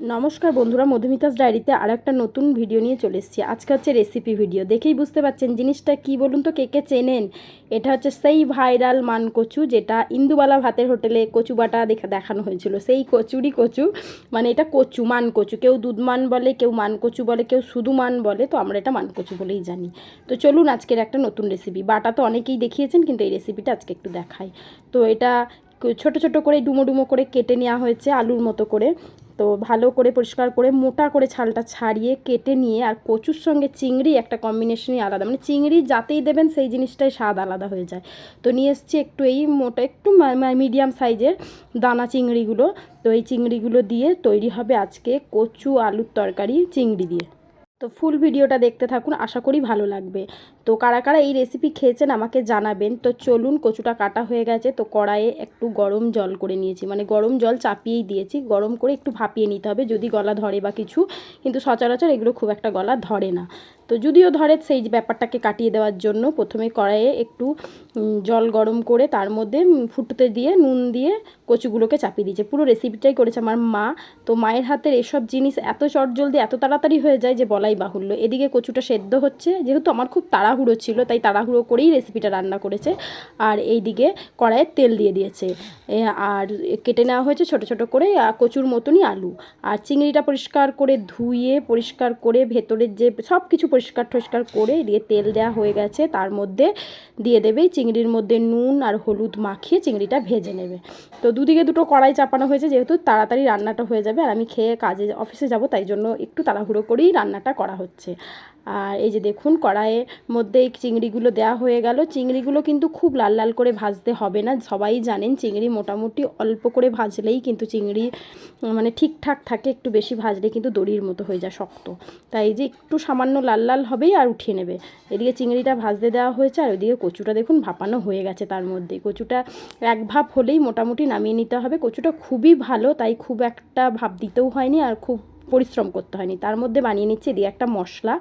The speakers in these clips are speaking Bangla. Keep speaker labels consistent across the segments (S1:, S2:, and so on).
S1: নমস্কার বন্ধুরা, মধুমিতাস ডায়েরিতে আর একটা নতুন ভিডিও নিয়ে চলে এসেছি। আজকে হচ্ছে রেসিপি ভিডিও দেখেই বুঝতে পারছেন জিনিসটা কি বলুন তো, কে কে চেনেন? এটা হচ্ছে সেই ভাইরাল মানকচু যেটা ইন্দুবালা ভাতের হোটেলে কচু বাটা দেখা দেখানো হয়েছিল। সেই কচুরই কচু মানে এটা কচু, মানকচু। কেউ দুধ মান বলে, কেউ মানকচু বলে, কেউ শুধু মান বলে, তো আমরা এটা মানকচু বলেই জানি। তো চলুন আজকের একটা নতুন রেসিপি বাটা তো অনেকেই দেখিয়েছেন, কিন্তু এই রেসিপিটা আজকে একটু দেখাই। তো এটা ছোট ছোট করে ডুমো ডুমো করে কেটে নেওয়া হয়েছে আলুর মতো করে। তো ভালো করে পরিষ্কার করে মোটা করে ছালটা ছাড়িয়ে কেটে নিয়ে আর কচুর সঙ্গে চিংড়ি একটা কম্বিনেশনই আলাদা। মানে চিংড়ি যাতেই দেবেন সেই জিনিসটাই স্বাদ আলাদা হয়ে যায়। তো নিয়ে এসছি একটু এই মোটা, একটু মিডিয়াম সাইজের দানা চিংড়িগুলো। তো এই চিংড়িগুলো দিয়ে তৈরি হবে আজকে কচু, আলুর তরকারি, চিংড়ি দিয়ে। তো ফুল ভিডিওটা দেখতে থাকুন। আশা করি ভালো লাগবে। তো কারা কারা এই রেসিপি খেয়েছেন আমাকে জানাবেন। তো চলুন, কচুটা কাটা হয়ে গেছে, তো কড়াইয়ে একটু গরম জল করে নিয়েছি। মানে গরম জল চাপিয়েই দিয়েছি, গরম করে একটু ভাপিয়ে নিতে হবে, যদি গলা ধরে বা কিছু। কিন্তু সচরাচর এগুলো খুব একটা গলা ধরে না। তো যদিও ধরে সেই ব্যাপারটাকে কাটিয়ে দেওয়ার জন্য, প্রথমে কড়াইয়ে একটু জল গরম করে তার মধ্যে ফুটতে দিয়ে, নুন দিয়ে কচুগুলোকে চাপিয়ে দিয়েছে। পুরো রেসিপিটাই করেছে আমার মা। তো মায়ের হাতের এসব জিনিস এত চটজলদি, এত তাড়াতাড়ি হয়ে যায় যে বলাই বাহুল্য। এদিকে কচুটা সেদ্ধ হচ্ছে, যেহেতু আমার খুব তাড়াহুড়ো ছিল, তাই তাড়াহুড়ো করেই রেসিপিটা রান্না করেছে। আর এই দিকে কড়াইয়ে তেল দিয়ে দিয়েছে। আর কেটে নেওয়া হয়েছে ছোট ছোট করে কচুর মতনই আলু। আর চিংড়িটা পরিষ্কার করে ধুয়ে, পরিষ্কার করে ভেতরের যে সব কিছু পরিষ্কার টরিষ্কার করে দিয়ে তেল দেওয়া হয়ে গেছে, তার মধ্যে দিয়ে দেবে চিংড়ির মধ্যে নুন আর হলুদ মাখিয়ে চিংড়িটা ভেজে নেবে। তো দুদিকে দুটো কড়াই চাপানো হয়েছে, যেহেতু তাড়াতাড়ি রান্নাটা হয়ে যাবে। আর আমি খেয়ে কাজে, অফিসে যাব, তাই জন্য একটু তাড়াহুড়ো করেই রান্নাটা করা হচ্ছে। আর এই যে দেখুন, কড়াইয়ের মধ্যে চিংড়িগুলো দেওয়া হয়ে গেল। চিংড়িগুলো কিন্তু খুব লাল লাল করে ভাজতে হবে না। সবাই জানেন চিংড়ি মোটামুটি অল্প করে ভাজলেই কিন্তু চিংড়ি মানে ঠিকঠাক থাকে, একটু বেশি ভাজলে কিন্তু দড়ির মতো হয়ে যায়, শক্ত। তাই যে একটু সামান্য লাল লাল হবেই আর উঠিয়ে নেবে। এদিকে চিংড়িটা ভাজতে দেওয়া হয়েছে আর ওইদিকে কচুটা দেখুন ভাপানো হয়ে গেছে তার মধ্যে। কচুটা এক ভাপ হলেই মোটামুটি নামিয়ে নিতে হবে। কচুটা খুবই ভালো, তাই খুব একটা ভাপ দিতেও হয়নি আর খুব পরিশ্রম করতে হয়নি। তার মধ্যে বানিয়ে নিচ্ছি দিয়ে একটা মশলা।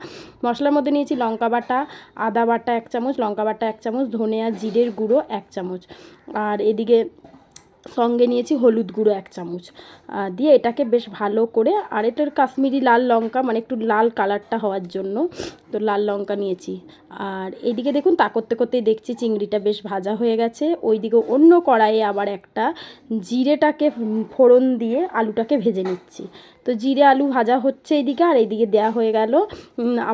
S1: মশলার মধ্যে নিয়েছি লঙ্কা বাটা, আদা বাটা এক চামচ, লঙ্কা বাটা এক চামচ ধনে আর জিরের গুঁড়ো এক চামচ। আর এদিকে সঙ্গে নিয়েছি হলুদ গুঁড়ো এক চামচ। দিয়ে এটাকে বেশ ভালো করে, আর এটার কাশ্মীরি লাল লঙ্কা মানে একটু লাল কালারটা হওয়ার জন্য। তো লাল লঙ্কা নিয়েছি। আর এইদিকে দেখুন তা করতে করতেই দেখছি চিংড়িটা বেশ ভাজা হয়ে গেছে। ওইদিকে অন্য কড়াইয়ে আবার একটা জিরেটাকে ফোড়ন দিয়ে আলুটাকে ভেজে নিচ্ছি। তো জিরে আলু ভাজা হচ্ছে এইদিকে, আর এইদিকে দেওয়া হয়ে গেল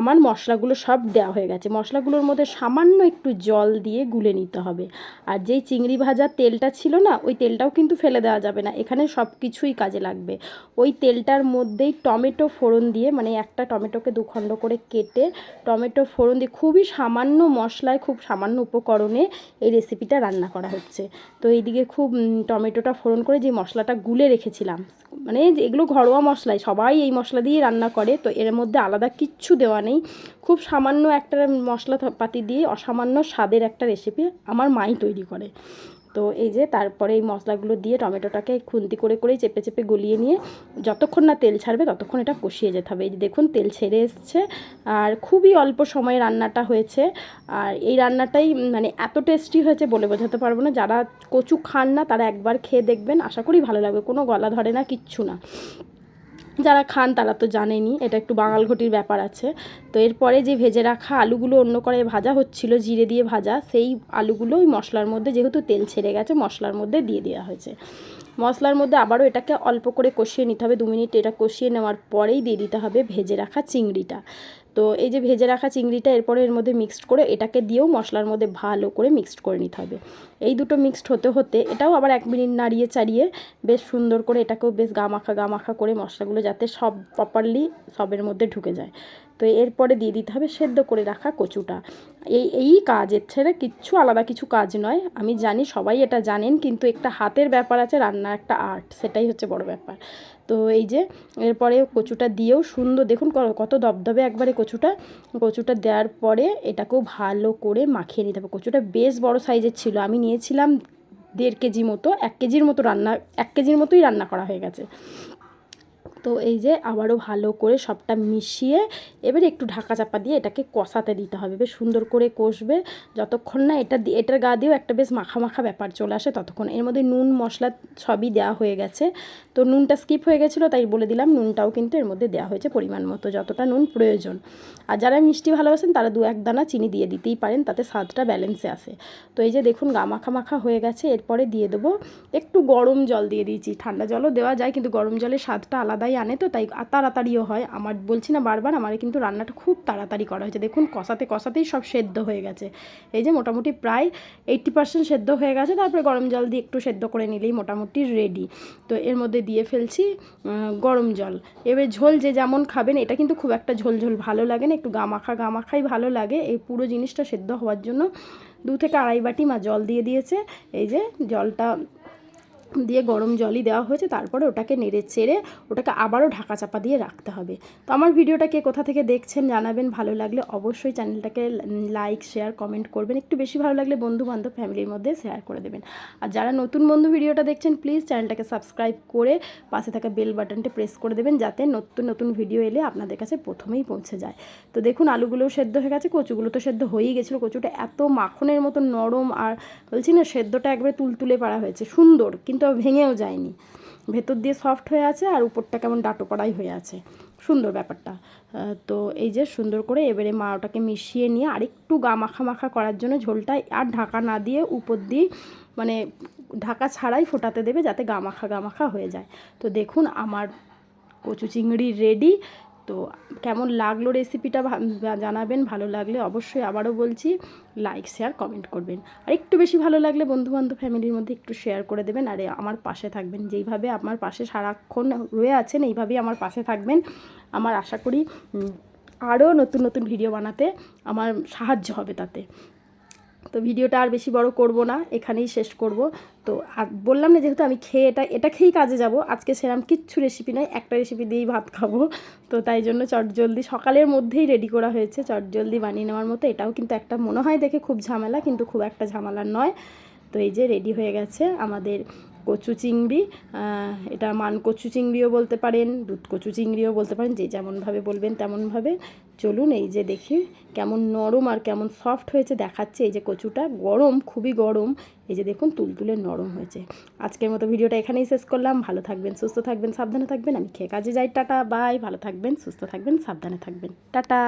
S1: আমার মশলাগুলো সব দেওয়া হয়ে গেছে। মশলাগুলোর মধ্যে সামান্য একটু জল দিয়ে গুলে নিতে হবে। আর যেই চিংড়ি ভাজার তেলটা ছিল না, ওই তেলটাও কিন্তু ফেলে দেওয়া যাবে না। এখানে সব কিছুই কাজে লাগবে। ওই তেলটার মধ্যেই টমেটো ফোড়ন দিয়ে মানে একটা টমেটোকে দুখণ্ড করে কেটে টমেটো ফোড়ন দিয়ে, খুবই সামান্য মশলায়, খুব সামান্য উপকরণে এই রেসিপিটা রান্না করা হচ্ছে। তো এইদিকে খুব টমেটোটা ফোড়ন করে যে মশলাটা গুলে রেখেছিলাম মানে এগুলো ঘরোয়া মশলাই সবাই এই মশলা দিয়ে রান্না করে, তো এর মধ্যে আলাদা কিচ্ছু দেওয়া নেই। খুব সামান্য একটা মশলা পাতি দিয়ে অসামান্য স্বাদের একটা রেসিপি আমার মাই তৈরি করে। তো এই যে তারপরে এই মশলাগুলো দিয়ে টমেটোটাকে খুন্তি করে, করেই চেপে চেপে গলিয়ে নিয়ে যতক্ষণ না তেল ছাড়বে ততক্ষণ এটা কষিয়ে যেতে হবে। এই যে দেখুন তেল ছেড়ে এসছে আর খুবই অল্প সময়ে রান্নাটা হয়েছে। আর এই রান্নাটাই মানে এত টেস্টি হয়েছে বলে বোঝাতে পারব না। যারা কচু খান না তারা একবার খেয়ে দেখবেন। আশা করি ভালো লাগবে। কোনো গলা ধরে না, কিচ্ছু না। যারা খান তারা তো জানেনি, এটা একটু বাঙাল ঘটির ব্যাপার আছে। তো এরপরে যে ভেজে রাখা আলুগুলো অন্য করে ভাজা হচ্ছিল, জিরে দিয়ে ভাজা, সেই আলুগুলো ওই মশলার মধ্যে যেহেতু তেল ছেড়ে গেছে, মশলার মধ্যে দিয়ে দেওয়া হয়েছে। মশলার মধ্যে আবারও এটাকে অল্প করে কষিয়ে নিতে হবে, দু মিনিট এটা কষিয়ে নেওয়ার পরেই দিয়ে দিতে হবে ভেজে রাখা চিংড়িটা। তো এই যে ভেজে রাখা চিংড়িটা এরপরে এর মধ্যে মিক্সড করে এটাকে দিয়েও মশলার মধ্যে ভালো করে মিক্সড করে নিতে হবে। এই দুটো মিক্সড হতে হতে এটাও আবার এক মিনিট নাড়িয়ে চাড়িয়ে বেশ সুন্দর করে এটাকেও বেশ গামাখা গামাখা করে মশলাগুলো যাতে সব প্রপারলি সবের মধ্যে ঢুকে যায়। তো এরপরে দিয়ে দিতে হবে সেদ্ধ করে রাখা কচুটা। এই এই কাজ এর ছেড়ে কিচ্ছু আলাদা কিছু কাজ নয়। আমি জানি সবাই এটা জানেন, কিন্তু একটা হাতের ব্যাপার আছে রান্না একটা আর্ট সেটাই হচ্ছে বড় ব্যাপার। তো এই যে এরপরে কচুটা দিয়েও সুন্দর, দেখুন কত দবদবে একবারে কচুটা। কচুটা দেওয়ার পরে এটাকেও ভালো করে মাখিয়ে নিতে হবে। কচুটা বেশ বড় সাইজের ছিল, আমি নিয়েছিলাম দেড় কেজি মতো, এক কেজির মতো রান্না, এক কেজির মতোই রান্না করা হয়ে গেছে। তো এই যে আবারও ভালো করে সবটা মিশিয়ে এবারে একটু ঢাকা চাপা দিয়ে এটাকে কষাতে দিতে হবে। বেশ সুন্দর করে কষবে। যতক্ষণ না এটা এটার গা দিয়েও একটা বেশ মাখা মাখা ব্যাপার চলে আসে ততক্ষণ। এর মধ্যে নুন, মশলা সবই দেওয়া হয়ে গেছে। তো নুনটা স্কিপ হয়ে গেছিল তাই বলে দিলাম, নুনটাও কিন্তু এর মধ্যে দেওয়া হয়েছে পরিমাণ মতো, যতটা নুন প্রয়োজন। আর যারা মিষ্টি ভালোবাসেন তারা দু এক দানা চিনি দিয়ে দিতেই পারেন, তাতে স্বাদটা ব্যালেন্সে আসে। তো এই যে দেখুন গা মাখা মাখা হয়ে গেছে, এরপরে দিয়ে দেবো একটু গরম জল দিয়ে দিয়েছি। ঠান্ডা জলও দেওয়া যায় কিন্তু গরম জলের স্বাদটা আলাদাই আনে তো, তাই তাড়াতাড়িও হয়। আমার বলছি না বারবার, আমার কিন্তু রান্নাটা খুব তাড়াতাড়ি করা হয়েছে। দেখুন, কষাতে কষাতেই সব সেদ্ধ হয়ে গেছে। এই যে মোটামুটি প্রায় এইট্টি পার্সেন্ট সেদ্ধ হয়ে গেছে, তারপরে গরম জল দিয়ে একটু সেদ্ধ করে নিলেই মোটামুটি রেডি তো এর মধ্যে দিয়ে ফেলছি গরম জল। এবার ঝোল যে যেমন খাবেন, এটা কিন্তু খুব একটা ঝোল ঝোল ভালো লাগে না, একটু গামাখা গামাখাই ভালো লাগে। এই পুরো জিনিসটা সেদ্ধ হওয়ার জন্য দু থেকে আড়াই বাটি মা জল দিয়ে দিয়েছে। এই যে জলটা দিয়ে গরম জলই দেওয়া হয়েছে, তারপরে ওটাকে নেড়ে চেড়ে ওটাকে আবারও ঢাকা চাপা দিয়ে রাখতে হবে। তো আমার ভিডিওটা কে কোথা থেকে দেখছেন জানাবেন, ভালো লাগলে অবশ্যই চ্যানেলটাকে লাইক, শেয়ার, কমেন্ট করবেন। একটু বেশি ভালো লাগলে বন্ধু বান্ধব ফ্যামিলির মধ্যে শেয়ার করে দেবেন। আর যারা নতুন বন্ধু ভিডিওটা দেখছেন, প্লিজ চ্যানেলটাকে সাবস্ক্রাইব করে পাশে থাকা বেল বাটনটা প্রেস করে দেবেন, যাতে নতুন নতুন ভিডিও এলে আপনাদের কাছে প্রথমেই পৌঁছে যায়। তো দেখুন, আলুগুলোও সেদ্ধ হয়ে গেছে, কচুগুলো তো সেদ্ধ হয়েই গেছিল। কচুটা এত মাখনের মতো নরম আর বলছি না, সেদ্ধটা একবারে তুলতুলে পাড়া হয়েছে, সুন্দর। কিন্তু ভেঙেও যায়নি। ভেতর দিয়ে সফট হয়ে আছে আর উপরটা কেমন ডাটো করাই হয়ে আছে। সুন্দর ব্যাপারটা। তো এই যে সুন্দর করে এবারে মা ওটাকে মিশিয়ে নিয়ে আরেকটু গা মাখা মাখা করার জন্য ঝোলটা আর ঢাকা না দিয়ে উপর দিয়ে মানে ঢাকা ছাড়াই ফোটাতে দেবে যাতে গা মাখা গা মাখা হয়ে যায়। তো দেখুন আমার কচু চিংড়ি রেডি তো কেমন লাগল রেসিপিটা জানাবেন, ভালো লাগলে অবশ্যই আবারও বলছি লাইক শেয়ার কমেন্ট করবেন। আর একটু বেশি ভালো লাগলে বন্ধুবান্ধব ফ্যামিলির মধ্যে একটু শেয়ার করে দেবেন, আর আমার পাশে থাকবেন। যেইভাবে আমার পাশে সারাক্ষণ রয়ে আছেন, এইভাবেই আমার পাশে থাকবেন। আমার আশা করি আরও নতুন নতুন ভিডিও বানাতে আমার সাহায্য হবে তাতে। তো ভিডিওটা আর বেশি বড় করব না, এখানেই শেষ করব। তো বললাম না যেহেতু আমি খেয়ে এটা এটা খেয়েই কাজে যাব। আজকে সেরকম কিচ্ছু রেসিপি নয়, একটা রেসিপি দিয়েই ভাত খাব। তো তাই জন্য চটজলদি সকালের মধ্যেই রেডি করা হয়েছে চটজলদি বানিয়ে নেওয়ার মতো। এটাও কিন্তু একটা মনে হয় দেখে খুব ঝামেলা, কিন্তু খুব একটা ঝামেলার নয়। তো এই যে রেডি হয়ে গেছে আমাদের কচু চিংড়ি এটা মান কচু চিংড়িও বলতে পারেন, দুধ কচু চিংড়িও বলতে পারেন, যে যেমনভাবে বলবেন তেমনভাবে চলুন এই যে দেখি কেমন নরম আর কেমন সফট হয়েছে, দেখাচ্ছে এই যে কচুটা, গরম, খুবই গরম। এই যে দেখুন তুলতুলে নরম হয়েছে। আজকের মতো ভিডিওটা এখানেই শেষ করলাম। ভালো থাকবেন, সুস্থ থাকবেন, সাবধানে থাকবেন। আমি খেয়ে কাজে যাই, টাটা, বাই। ভালো থাকবেন, সুস্থ থাকবেন, সাবধানে থাকবেন। টাটা।